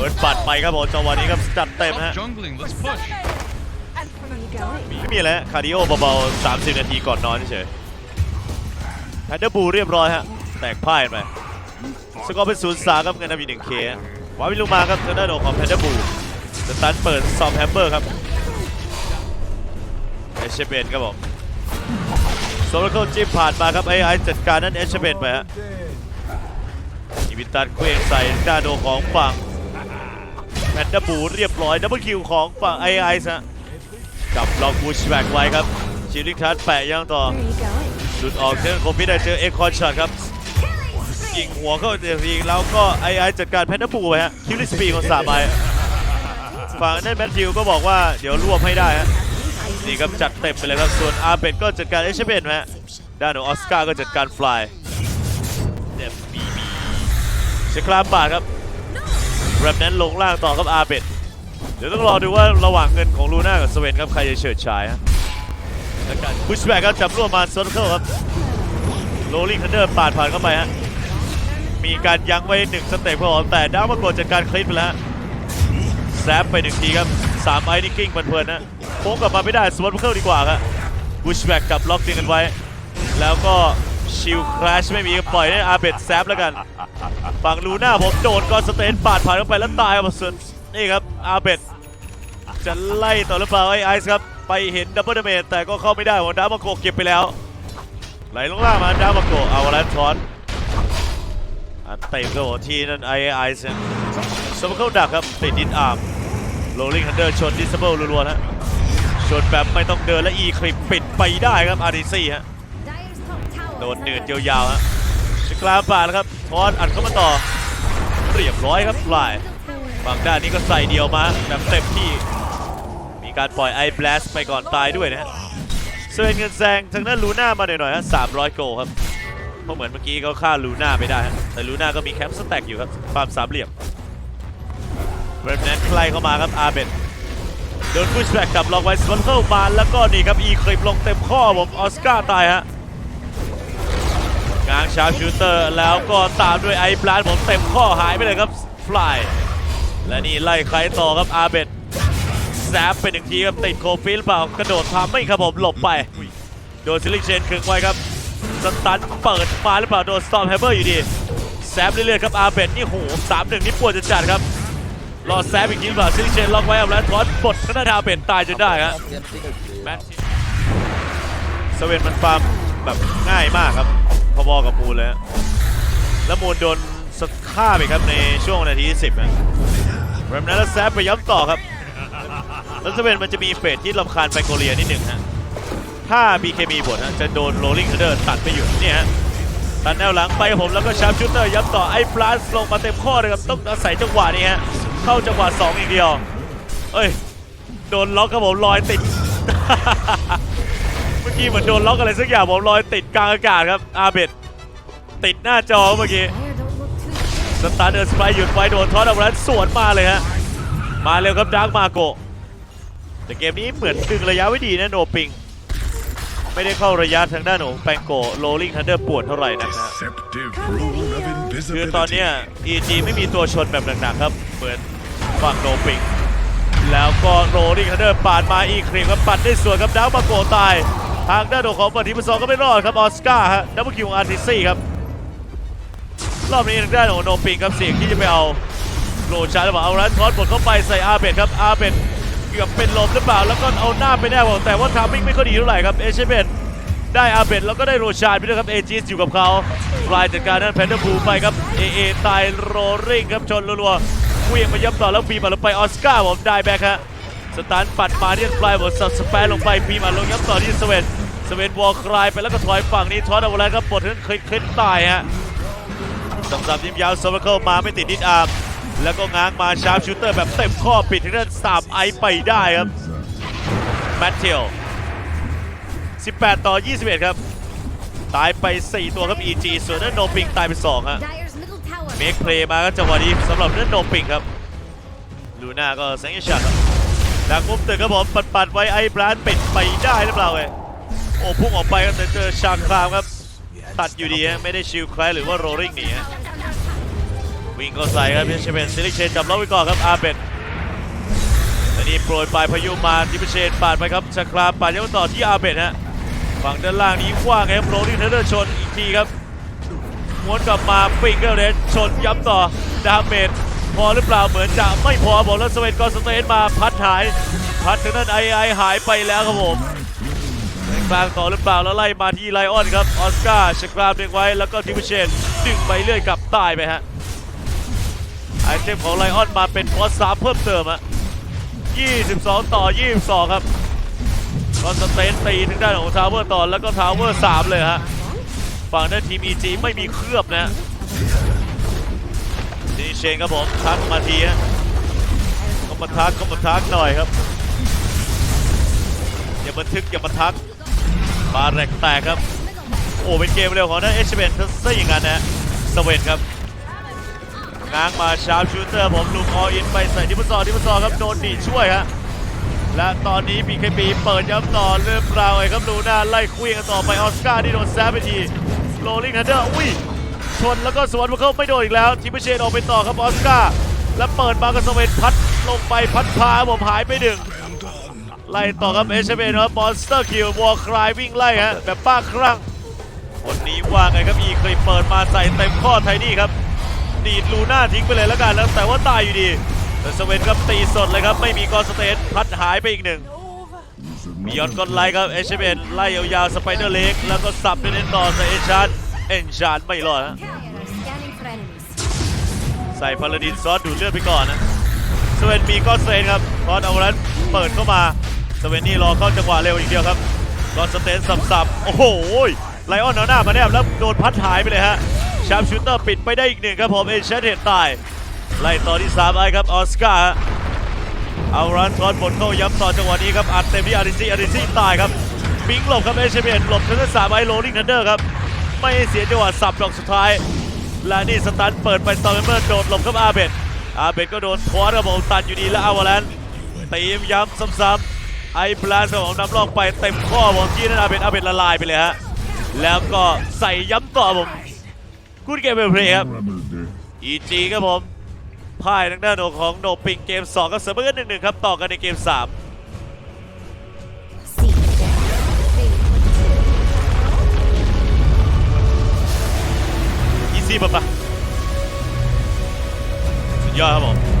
ปิดปัดไปครับผมจังหวะนี้ครับจัดเต็ม Stop ฮะ jungling. Let's push. Where are you going? ไม่มีอะไรฮะคาร์ดิโอเบาๆ 30 นาทีก่อนนอนเฉยแพนเดอร์บูเรียบร้อยฮะ แตกพ่ายไปสกอร์เป็น 0 3 ครับเงินนำอยู่1เคฮะวาวิลูมาครับทางด้านของแพนเดอร์บูสตันเปิดซอมแฮมเบอร์ครับเอชเบนครับผมโซลเคิลจิ้มผ่านมาครับไอ้ไอ้จัดการนั้นเอชเบนไปฮะอีวินตันเคว้งใส่หน้าโดของฝั่งแพ นดอร์บูเรียบร้อยดับเบิลคิวของฝั่งไอไอ้ฮะกับล็อกบูชแบกไว้ครับชิลิงทัสแปะยังต่อ Where are you going? หลุดออกเจอโคฟิได้เจอเอ็กคอนช็อตครับยิงหัวเข้าเดียวทีแล้วก็ไอไอจัดการแพนด้าปูไปฮะคิวลิสปีของสามไอฝั่งนั่นแมทธิวก็บอกว่าเดี๋ยวรวบให้ได้ฮะนี่ครับจัดเต็มไปเลยครับส่วนอาเบตก็จัดการเอชเบนฮะด้านของออสการ์ก็จัดการฟลายเดมบีบีเชคลาบาดครับ แรมนั้นลงล่างต่อครับอาเบตเดี๋ยวต้องรอดูว่าระหว่างเงินของลูน่ากับสเวนครับใครจะเฉิดฉายฮะแล้วกันพุชแบ็กครับจับร่วมมาโซนเคิลครับโรลลิงคันเดอร์ปาดผ่านเข้าไปฮะมีการยั้งไว้หนึ่งสเต็ปครับแต่ดาวมากดจัดการคลิปไปแล้วแซฟไปหนึ่งทีครับสามไอ้นี่กิ้งเพลินๆนะโค้งกลับมาไม่ได้สวนเคิลดีกว่าครับพุชแบกกับล็อกดึงกันไว้ แล้วก็ ชิลคราชไม่มีปล่อยให้อาเบตแซฟแล้วกัน ฝั่งลูน่าผมโดนกอนสเตนปาดผ่านเข้าไปแล้วตายครับส่วนนี่ครับอาเบตจะไล่ต่อหรือเปล่าไอไอซ์ครับ ไปเห็นดับเบิลดาเมจแต่ก็เข้าไม่ได้ของดามาโกเก็บไปแล้ว ไหลลงล่างมาดามาโกเอาแล้วทอนอันเตะโดทีนั่นไอไอซ์สมเข้าดักครับติดดินอาร์มโรลลิงฮันเดอร์ชนดิสเบิลรัวๆนะชนแบบไม่ต้องเดินและอีคลิปปิดไปได้ครับอาร์ดีซี่ฮะ โดนเนืดยาวๆฮะชิกลาป่าดแล้วครับทอนอัดเข้ามาต่อ เรียบร้อยครับลายฝั่งด้านนี้ก็ใส่เดียวมาแบบเต็มที่ มีการปล่อยไอ b บลสไปก่อนตายด้วยนะฮะเซเวนเงินแซงทางด้านลูน่ามาหน่อยๆฮะ300โกลครับเพราะเหมือนเมื่อกี้เขาฆ่าลูน่าไปได้ แต่ลูน่าก็มีแคมป์สแต็กอยู่ครับฟาร์มสามเหลี่ยมเรมแนนใครเข้ามาครับอาเบนโดนพุชแบ็กกับล็อกไว้สวนเข้ามาแล้วก็นี่ครับอีคลิปลงเต็มข้อผมออสการ์ตายฮะ ง้างชาร์ปชูเตอร์แล้วก็ตามด้วยไอ b บลสผมเต็มข้อหายไปเลยครับฟลายและนี่ไล่ใครต่อครับอาเบดแซฟไปหนึ่งทีครับติดโคฟิลเปล่ากระโดดทำไม่ครับผมหลบไป โดนซิลิเชนคึงไว้ครับสตันเปิดมาหรือเปล่าโดนสตอมแฮมเมอร์อยู่ดีแซฟเรื่อยๆครับอาเบดนี่โหสามหนึ่งนี่ปวดจะจัดครับรอแซฟอีกทีหรือเปล่าซิลิเชนล็อกไว้ครับแล้วทอสบดข้างหน้าทางเบดตายจนได้ครับแมนซิสเวนมันฟาร์มแบบง่ายมากครับ พอๆกับมูลเลยฮะแล้วมูลโดนสฆ่าไปครับในช่วงนาทีที่10นะแรมนั้นแล้วแซฟไปย้ำต่อครับแล้วสเวนมันจะมีเฟสที่ลำคาญไฟโกเลียนิดหนึ่งฮะ ถ้า BKB บทนะจะโดนโรลลิงเดอร์ตัดไปอยู่เนี่ยฮะตัดแนวหลังไปผมแล้วก็ชาร์ปชูเตอร์ย้ำต่อไอ้พลัสลงมาเต็มข้อเลยครับต้องอาศัยจังหวะนี้ฮะเข้าจังหวะ2อีกเดียว เอ้ย โดนล็อกครับผมลอยติด เมื่อกี้เหมือนโดนล็อกอะไรสักอย่างผมลอยติดกลางอากาศครับอาเบดติดหน้าจอเมื่อกี้ Dyer don't look too สตาร์เดอร์สไปหยุดไว้โดนทอสออกมาแล้วสวนมาเลยฮะมาเร็วครับดาร์กมาโกะแต่เกมนี้เหมือนดึงระยะไว้ดีนะโนปิง ไม่ได้เข้าระยะทางด้านของแปงโกโรลิงทันเดอร์ปวดเท่าไหร่นะครับ Deceptive rune of คือตอน invisibility. เนี้ย EG ไม่มีตัวชนแบบหนักๆครับ เหมือนฝั่งโนปิง แล้วก็โรลิงทันเดอร์ปาดมาอีกครีมครับปัดได้สวยครับดาร์กมาโกะตาย ทางด้านของฝั่งทีมสองก็ไม่รอดครับออสการ์ฮะดับเบิลคิวของอาร์ติซี่ครับรอบนี้ทางด้านของโนปิงครับเสียงที่จะไปเอาโรชาร์หรือเปล่าเอารันทอสบดเข้าไปใส่อาเบดครับอาเบดเกือบเป็นลมหรือเปล่าแล้วก็เอาหน้าไปแน่บอกแต่ว่าทามิ่งไม่ค่อยดีเท่าไหร่ครับเอเชเบนได้อาเบดแล้วก็ได้โรชาร์ไปด้วยครับเอจิสอยู่กับเขาปลายจัดการนั้นแพนเดอร์บูไปครับเอเอตายโรริงครับชนรัวๆเวียงมายับต่อแล้วปีมาลงไปออสการ์ผมได้แบ็คฮะสตาร์ทปัดมาที่ปลายบทสับสเปรลงไปปีมาลงยับต่อที่สเวน สเวนวอลคลายไปแล้วก็ถอยฝั่งนี้ทอสเอาไว้ครับปลดขึ้นคลิ้นตายฮะสองสามยิมยาวโซเวอร์เคิลมาไม่ติดนิดอาร์มแล้วก็ง้างมาชาร์ปชูเตอร์แบบเต็มข้อปิดทางด้านสามไอไปได้ครับแมทเทล18 ต่อ 21 ครับ ตายไป 4 ตัวครับ EG ส่วนนันโนปิงตายไป 2 ฮะเมคเพลย์มาก็จังหวะนี้สำหรับนั่นโนปิงครับลูน่าก็แสงชัดครับดักมุมตึกครับผมปัดปัดๆไว้ไอ้บรานปิดไปได้หรือเปล่าเว้ โอ้พุ่งออกไปครับแต่เจอชางครามครับ ตัดอยู่ดีฮะไม่ได้ชิลใครหรือว่าโรลิ่งหนีฮะวิ่งเข้าใส่ครับเชรเบนซิลิเชนจับล็อกไว้ก่อนครับอาเบดอันนี้โปรยปลายพายุมาที่พเชนปาดไปครับชครามปาดยาวต่อที่อาเบดฮะฝั่งด้านล่างนี้ว่างครับโรลิ่งเทเดอร์ชนอีกทีครับม้วนกลับมาปิงเกอร์เรนชนย้ำต่อดาเมจพอหรือเปล่าเหมือนจะไม่พอบอกแล้วสเวนกอนสเตนมาพัดหาย พัดถึงนั้นไอไอหายไปแล้วครับผม กลางต่อหรือเปล่าแล้วไล่มาที่ไลออนครับออสการ์ชกรามเดึงไว้แล้วก็ทิมเชนดึงไปเรื่อยกลับตายไปฮะไอเทมของไลออนมาเป็นฟอสสามเพิ่มเติมฮะ22 ต่อ 22 ครับก็สเตนตีถึงด้านของทาวเวอร์ต่อแล้วก็ทาวเวอร์ 3 เลยฮะฝั่งด้านทีม EG ไม่มีเคลือบนะทิมเชนครับผมทักมาทีฮะก็มาทักก็มาทักหน่อยครับอย่าบันทึกอย่าบันทัก บาแรกแตกครับ โอ้เป็นเกมเร็วของนั่นเอชเบนซะอย่างนั้นนะสเวนครับง้างมาชาร์ปชูเตอร์ผมลุกออินไปใส่ดิปซอร์ดิปซอร์ครับโดนดีช่วยฮะและตอนนี้ BKB เปิดย้ำต่อเริ่มราวไอ้ครับลูน่าไล่คุยกันต่อไปออสการ์ที่โดนแซฟไปทีโรลลิงทันเดอร์อุ้ยชนแล้วก็สวนมาเข้าไม่โดนอีกแล้วทิมเชนออกไปต่อครับออสการ์แล้วเปิดมากับสเวนพัดลงไปพัดพาผมหายไปหนึ่ง ไล่ต่อครับเอชเบนครับมอนสเตอร์คิววอลคลายวิ่งไล่ฮะแบบป้าครั่งคนนี้ว่าไงครับอีเคยเปิดมาใส่เต็มข้อไทนี่ครับดีดลูน่าทิ้งไปเลยแล้วกันแล้วแต่ว่าตายอยู่ดีแต่สเวนครับตีสดเลยครับไม่มีกอนสเตนพัดหายไปอีกหนึ่งมียอนก้อนไล่ครับเอชเบนไล่ยาวๆสไปเดอร์เล็กแล้วก็สับเน้นๆต่อใส่เอนชานเอนชานไม่รอดฮะใส่พาราดินซอสดูดเลือดไปก่อนนะสเวนมีก้อนสเตนครับคอนเอาลันเปิดเข้ามา สเวนนี่รอเข้าจังหวะเร็วอีกเดียวครับก้อนสเตนสับๆ โอ้โหไลออนเอาหน้ามาแนบแล้วโดนพัดหายไปเลยฮะชาร์ปชูเตอร์ปิดไปได้อีกหนึ่งครับผมเอเชนเห็นตาย ไล่ต่อที่3ไอครับออสการ์เอารันทอนบนเข้าย้ำต่อจังหวะนี้ครับอัดเต็มที่อาริซีอาริซีตายครับบิงหลบครับเอเชนหลบทั้งสามไอโรลิงทันเดอร์ครับไม่ให้เสียจังหวะสับดอกสุดท้ายและนี่สตันเปิดไปสตอร์เมอร์โดดหลบครับอาเบดอาเบดก็โดนทวร์ระบบตันอยู่ดีแล้วอาวาแลนตีมย้ำซ้ำๆ ไอ้พลาสมองน้ำล่องไปเต็มข้อผมที่นั่นอาเบดอาเบดละลายไปเลยฮะ แล้วก็ใส่ย้ำต่อผมกูดเกมเป็นเพลย์ครับ Remedy. EG ครับผมพ่ายทางด้านของโนปิงเกม 2 กับเสมอกันหนึ่งๆครับ ต่อกันในเกม 3ี่ปะปะสุดยอดครับผม